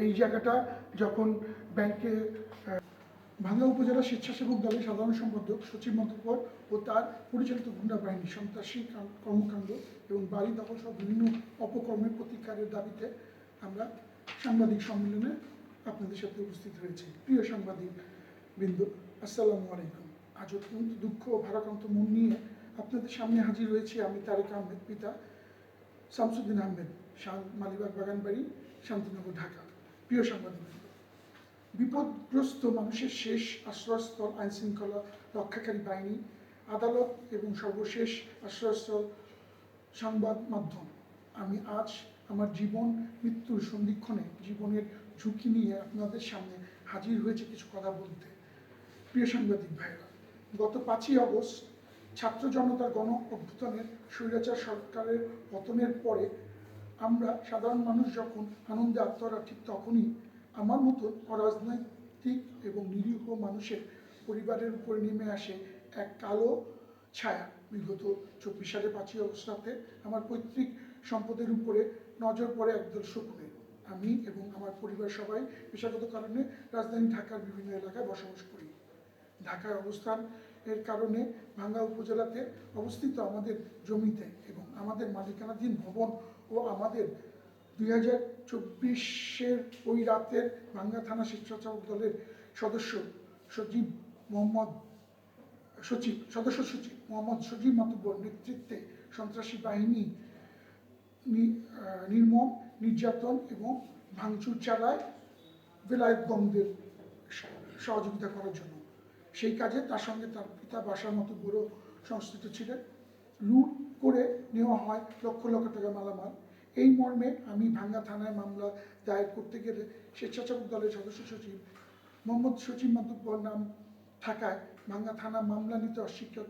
এই জায়গাটা যখন ব্যাংকে ভাঙ্গা উপজেলা স্বেচ্ছাসেবক দলের সাধারণ সম্পাদক সচিব মন্তব্বর ও তার পরিচালিত গুন্ডা বাহিনী, সন্ত্রাসী কর্মকাণ্ড এবং বাড়ি দখল সহ বিভিন্ন অপকর্মের প্রতিকারের দাবিতে আমরা সাংবাদিক সম্মেলনে আপনাদের সাথে উপস্থিত হয়েছি প্রিয় সাংবাদিক বৃন্দ, আসসালামু আলাইকুম। আজ অত্যন্ত দুঃখ ও ভারাক্রান্ত মন নিয়ে আপনাদের সামনে হাজির হয়েছি আমি তারেক আহমেদ, পিতা শামসুদ্দিন আহমেদ, শাহ- মালিবাগ বাগানবাড়ি, শান্তিনগর, ঢাকা। প্রিয় সাংবাদিক, বিপদগ্রস্ত মানুষের শেষ আশ্রয়স্থল আইন শৃঙ্খলা রক্ষাকারী বাহিনী, আদালত এবং সর্বশেষ আশ্রয়স্থল সংবাদ মাধ্যম। আমি আজ আমার জীবন, মৃত্যুর সন্ধিক্ষণে জীবনের ঝুঁকি নিয়ে আপনাদের সামনে হাজির হয়েছে কিছু কথা বলতে। প্রিয় সাংবাদিক ভাইরা গত পাঁচই আগস্ট ছাত্র জনতার গণ অভ্যুত্থানের স্বৈরাচার সরকারের পতনের পরে আমরা সাধারণ মানুষ যখন আনন্দে আত্মরা ঠিক তখনই আমার মতো অরাজনৈতিক এবং নিরীহ মানুষের পরিবারের উপর নেমে আসে এক কালো ছায়া। বিগত চব্বিশ সালে পাঁচই অবস্থাতে আমার পৈতৃক সম্পদের উপরে নজর পড়ে একদল শকুনের আমি এবং আমার পরিবার সবাই পেশাগত কারণে রাজধানী ঢাকার বিভিন্ন এলাকায় বসবাস করি। ঢাকায় অবস্থান এর কারণে ভাঙ্গা উপজেলাতে অবস্থিত আমাদের জমিতে এবং আমাদের মালিকানাধীন ভবন আমাদের। দুই হাজার চব্বিশের ওই রাতের ভাঙ্গা থানা স্বেচ্ছাসেবক দলের সদস্য সজীব মোহাম্মদ, সচিব, সদস্য সচিব মোহাম্মদ সজীব মাতুব্বর নেতৃত্বে সন্ত্রাসী বাহিনী নির্মম, নির্যাতন এবং ভাঙচুর চালায় বেলায়েতগঞ্জের স- সহযোগিতা করার জন্য। সেই কাজে তার সঙ্গে তার পিতা বাসার মতো বড় সংশ্লিষ্ট ছিলেন। লুট করে নেওয়া হয়, লক্ষ লক্ষ টাকা মালামাল। এই মর্মে আমি ভাঙ্গা থানায় মামলা দায়ের করতে গেলে স্বেচ্ছাসেবক দলের সদস্য সচিব মোহাম্মদ সচিব মাতুব্বর নাম থাকায় ভাঙ্গা থানা মামলা নিতে অস্বীকার,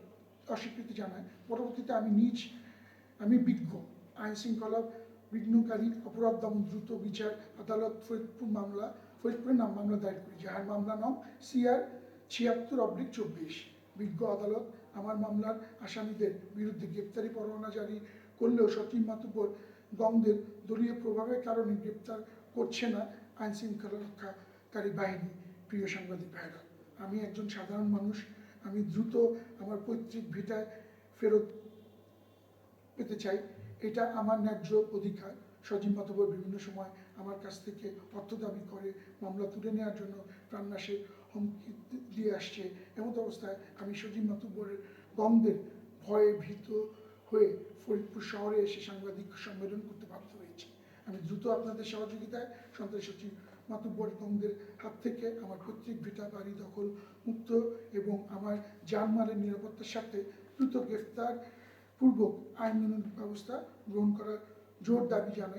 অস্বীকৃতি জানায়। পরবর্তীতে আমি নিজ, আমি বিজ্ঞ আইন শৃঙ্খলা বিঘ্নকারী অপরাধ দমন দ্রুত বিচার আদালত ফরিদপুর মামলা, ফরিদপুরের নাম মামলা দায়ের করি যার মামলা নাম সিআর ছিয়াত্তর অব্লিক চব্বিশ, বিজ্ঞ আদালত আমার মামলার আসামিদের বিরুদ্ধে গ্রেপ্তারি পরোয়ানা জারি করলেও সচিব মাতুব্বর গঙ্গদের দলীয় প্রভাবের কারণে গ্রেপ্তার করছে না আইন শৃঙ্খলা রক্ষাকারী বাহিনী। প্রিয় সাংবাদিক ভাইরা আমি একজন সাধারণ মানুষ। আমি দ্রুত আমার পৈতৃক ভিটায় ফেরত পেতে চাই। এটা আমার ন্যায্য অধিকার। সজীব মাতবর বিভিন্ন সময় আমার কাছ থেকে অর্থ দাবি করে, মামলা তুলে নেওয়ার জন্য প্রাণনাশের হুমকি দিয়ে আসছে। এমত অবস্থায় আমি সজীব মাতব্বরের গন্ধের ভয়ে ভীত হয়ে ফরিদপুর শহরে এসে সাংবাদিক সম্মেলন করতে বাধ্য হয়েছি। আমি দ্রুত আপনাদের সহযোগিতায় সন্ত্রাস সচিব মাতুব্বর গন্ধের হাত থেকে আমার পৈতৃক ভিটা বাড়ি দখল মুক্ত এবং আমার জানমালের নিরাপত্তার সাথে দ্রুত গ্রেফতার পূর্বক আইন ব্যবস্থা গ্রহণ করার জোর দাবি জানাই।